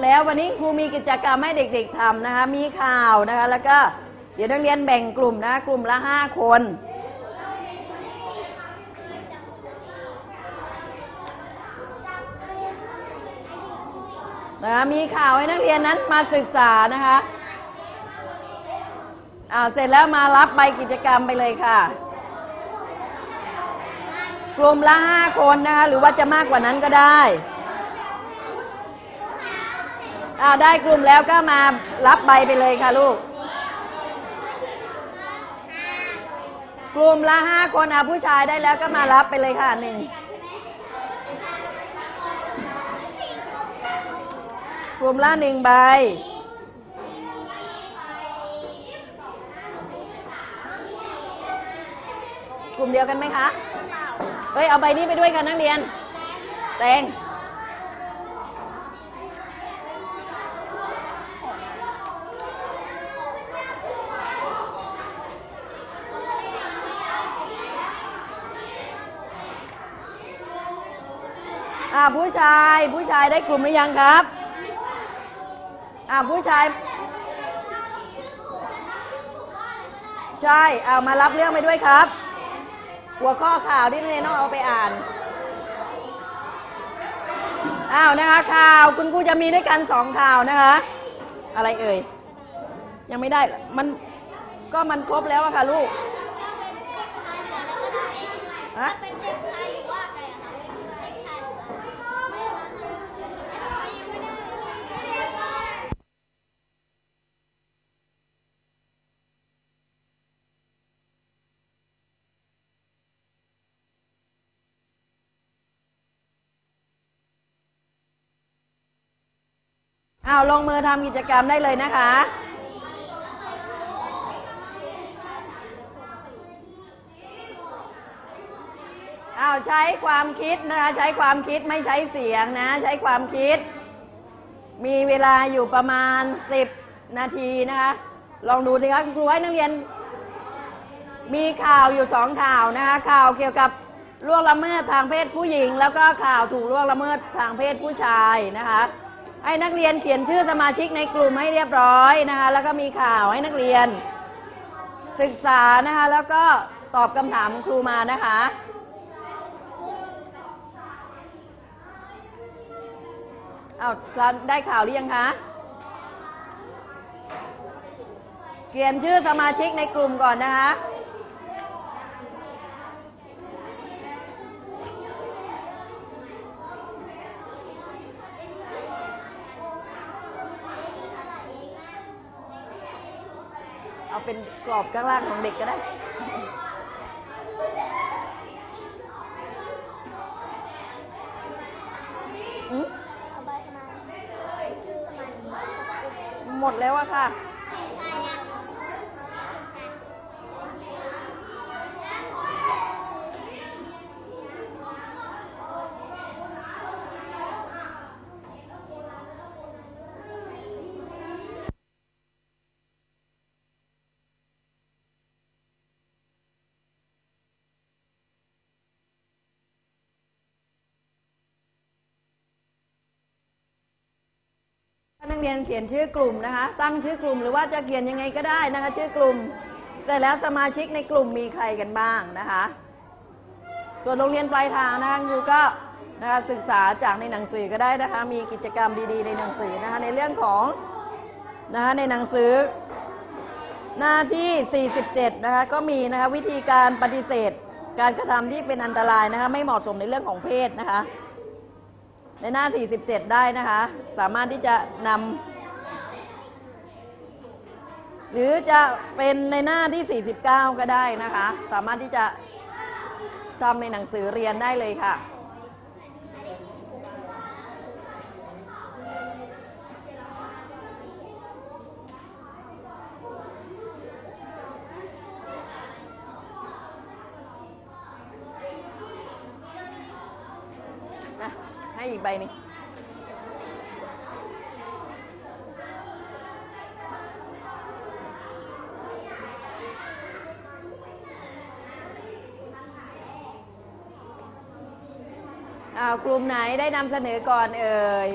จแล้ววันนี้ครูมีกิจกรรมให้เด็กๆทำนะคะ มีข่าวนะคะ แล้วก็เดี๋ยวนักเรียนแบ่งกลุ่มนะ กลุ่มละห้าคนนะคะมีข่าวให้นักเรียนนั้นมาศึกษานะคะอ่าเสร็จแล้วมารับใบกิจกรรมไปเลยค่ะ กลุ่มละห้าคนนะคะ หรือว่าจะมากกว่านั้นก็ได้ อ่าได้กลุ่มแล้วก็มารับใบไปเลยค่ะลูก กลุ่มละห้าคนอะผู้ชายได้แล้วก็มารับไปเลยค่ะหนึ่งกลุ่มละหนึ่งใบกลุ่มเดียวกันไหมคะ เฮ้ย เอาใบนี้ไปด้วยค่ะนักเรียน แตง อ่าผู้ชายผู้ชายได้กลุ่มหรือยังครับอ่าผู้ชาย ใช่เอามารับเรื่องไปด้วยครับ หัวข้อข่าวที่เรนต้องเอาไปอ่านอ้าวนะคะข่าวคุณครูจะมีด้วยกันสองข่าวนะคะ อะไรเอ่ยยังไม่ได้มันก็มันครบแล้วอะค่ะลูกฮะ เป็นเด็กชายหรือว่าอะไรอะคะเด็กชายหรือว่าไม่อย่างนั้นอะยังไม่ได้ อ้าวลงมือทำกิจกรรมได้เลยนะคะอ้าวใช้ความคิดนะคะ ใช้ความคิดไม่ใช้เสียงนะ ใช้ความคิด มีเวลาอยู่ประมาณ 10 นาทีนะคะ ลองดูสิคะครูให้นักเรียน มีข่าวอยู่สองข่าวนะคะ ข่าวเกี่ยวกับล่วงละเมิดทางเพศผู้หญิง แล้วก็ข่าวถูกล่วงละเมิดทางเพศผู้ชายนะคะ ให้นักเรียนเขียนชื่อสมาชิกในกลุ่มให้เรียบร้อยนะคะ แล้วก็มีข่าวให้นักเรียน ศึกษานะคะ แล้วก็ตอบคำถามครูมานะคะเอาได้ข่าวหรือยังคะเขียนชื่อสมาชิกในกลุ่มก่อนนะคะ เอาเป็นกรอบกลางล่างของเด็กก็ได้ อืม เอาใบสมาใส่ชื่อสมาชิกของกลุ่ม หมดแล้วอะค่ะ นัก เรียนเขียนชื่อกลุ่มนะคะ ตั้งชื่อกลุ่มหรือว่าจะเขียนยังไงก็ได้นะคะ ชื่อกลุ่มเสร็จแล้วสมาชิกในกลุ่มมีใครกันบ้างนะคะ ส่วนโรงเรียนปลายทางนะคะครูก็นะคะศึกษาจากในหนังสือก็ได้นะคะ มีกิจกรรมดีๆ ในหนังสือนะคะในเรื่องของนะคะในหนังสือหน้าที่ 47 นะคะก็มีนะคะวิธีการปฏิเสธ การกระทำที่เป็นอันตรายนะคะไม่เหมาะสมในเรื่องของเพศนะคะ ในหน้า 47 ได้นะคะ สามารถที่จะนำหรือจะเป็นในหน้าที่ 49 ก็ได้นะคะ สามารถที่จะทำในหนังสือเรียนได้เลยค่ะ อีกใบหนึงกลุ่มไหนได้นำเสนอก่อนเอ่ย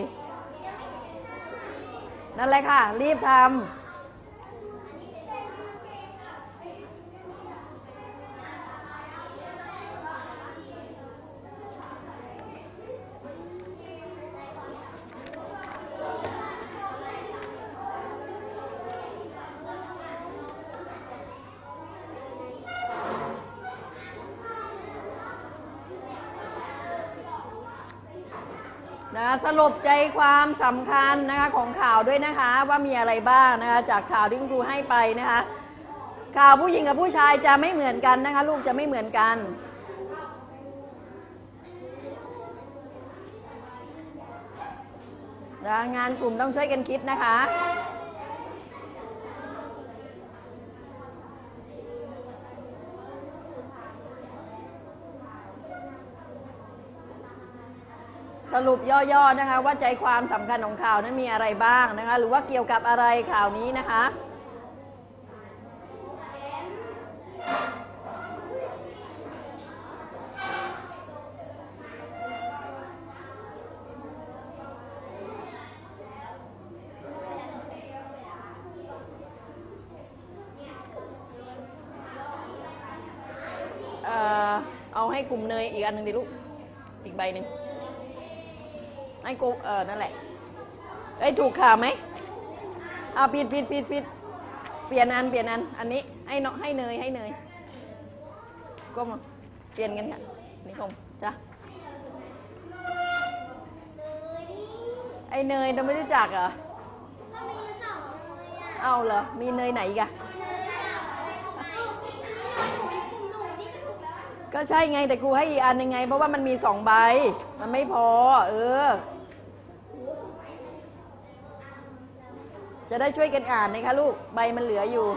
นั่นแหละค่ะ รีบทำ นะสรุปใจความสำคัญนะคะของข่าวด้วยนะคะว่ามีอะไรบ้างนะคะจากข่าวที่คุณครูให้ไปนะคะข่าวผู้หญิงกับผู้ชายจะไม่เหมือนกันนะคะ ลูกจะไม่เหมือนกันนะงานกลุ่มต้องช่วยกันคิดนะคะ สรุปย่อๆนะคะ ว่าใจความสำคัญของข่าวนั้นมีอะไรบ้างนะคะ หรือว่าเกี่ยวกับอะไรข่าวนี้นะคะเออเอาให้กลุ่มเนยอีกอันหนึ่งดิลูก อีกใบหนึ่ง ให้กูเออนั่นแหละเอ้ถูกข่าวไหมเอาผิดผิดผิดผิดเปลี่ยนอันเปลี่ยนอันอันนี้ให้น้องให้เนยให้เนยก็มเปลี่ยนกันค่ะนี่คงจ้ะไอ้เนยเราไม่รู้จักเหรอก็มีสองเลยอะเอาเหรอมีเนยไหนกะก็ใช่ไงแต่ครูให้อีกอันหนึงไง เพราะว่ามันมีสองใบ มันไม่พอ เออ จะได้ช่วยกันอ่านนะคะลูกใบมันเหลืออยู่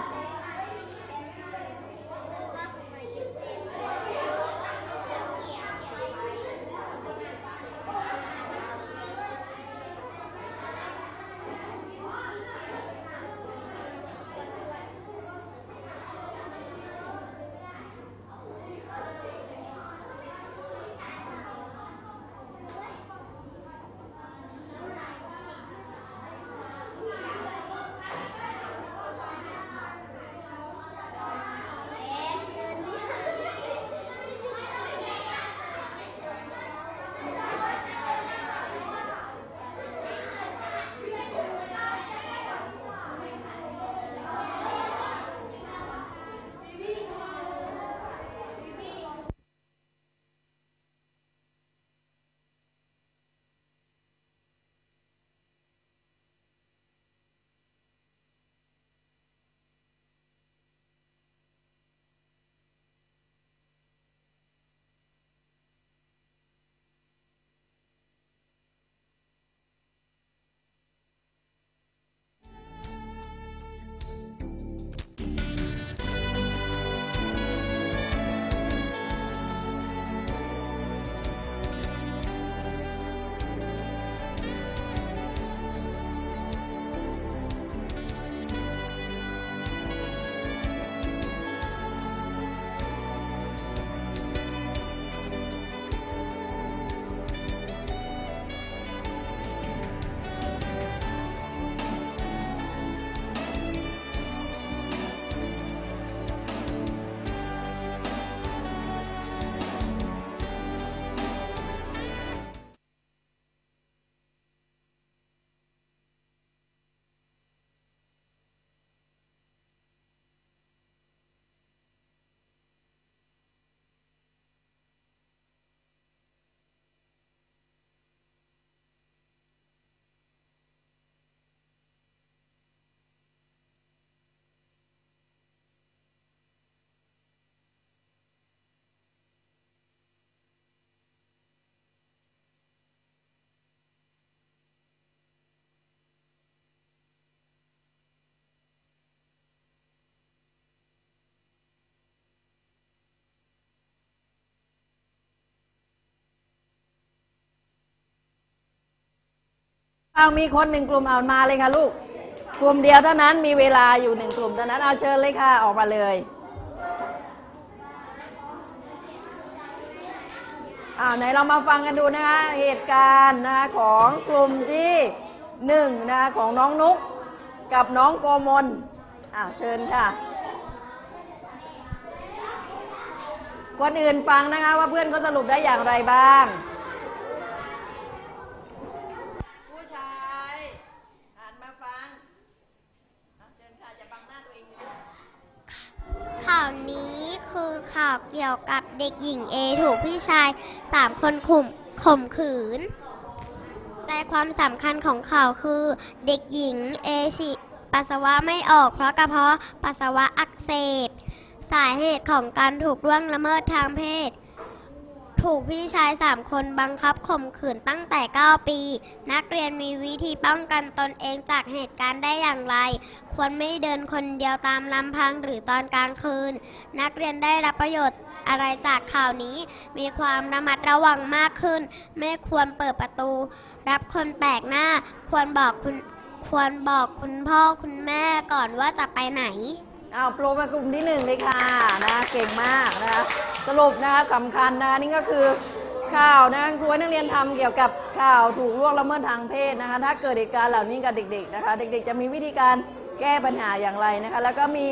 เอามีคนหนึ่งกลุ่มเอามาเลยค่ะลูก กลุ่มเดียวเท่านั้นมีเวลาอยู่หนึ่งกลุ่มเท่านั้นเอาเชิญเลยค่ะออกมาเลยอ่าไหนเรามาฟังกันดูนะคะเหตุการณ์นะคะของกลุ่มที่หนึ่งนะคะของน้องนุ๊กกับน้องโกมลอ้าวเชิญค่ะคนอื่นฟังนะคะว่าเพื่อนเขาสรุปได้อย่างไรบ้าง ข่าวเกี่ยวกับเด็กหญิงเอถูกพี่ชายสามคนข่มข่มขืน ใจความสำคัญของข่าวคือ เด็กหญิงเอฉีปัสสาวะไม่ออกเพราะกระเพาะปัสสาวะอักเสบ สาเหตุของการถูกล่วงละเมิดทางเพศ ถูกพี่ชายสามคนบังคับข่มขืนตั้งแต่ 9 ปี นักเรียนมีวิธีป้องกันตนเองจากเหตุการณ์ได้อย่างไร ควรไม่เดินคนเดียวตามลำพังหรือตอนกลางคืน นักเรียนได้รับประโยชน์อะไรจากข่าวนี้ มีความระมัดระวังมากขึ้น ไม่ควรเปิดประตู รับคนแปลกหน้า ควรบอกคุณควรบอกคุณพ่อคุณแม่ก่อนว่าจะไปไหน อ้าวโปรมากลุ่มที่หนึ่งเลยค่ะนะเก่งมากนะคะสรุปนะคะสำคัญนะนี่ก็คือข่าวนะครูนักเรียนทำเกี่ยวกับข่าวถูกล่วงละเมิดทางเพศนะคะ ถ้าเกิดเหตุการณ์เหล่านี้กับเด็ก ๆนะคะ เด็กๆ จะมีวิธีการแก้ปัญหาอย่างไรนะคะ แล้วก็มี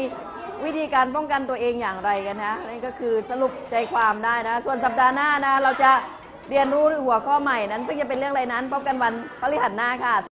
วิธีการป้องกันตัวเองอย่างไรกันนะนี่ก็คือสรุปใจความได้นะ ส่วนสัปดาห์หน้านะเราจะเรียนรู้หัวข้อใหม่นั้น ซึ่งจะเป็นเรื่องอะไรนั้นพบกันวันพฤหัสหน้าค่ะ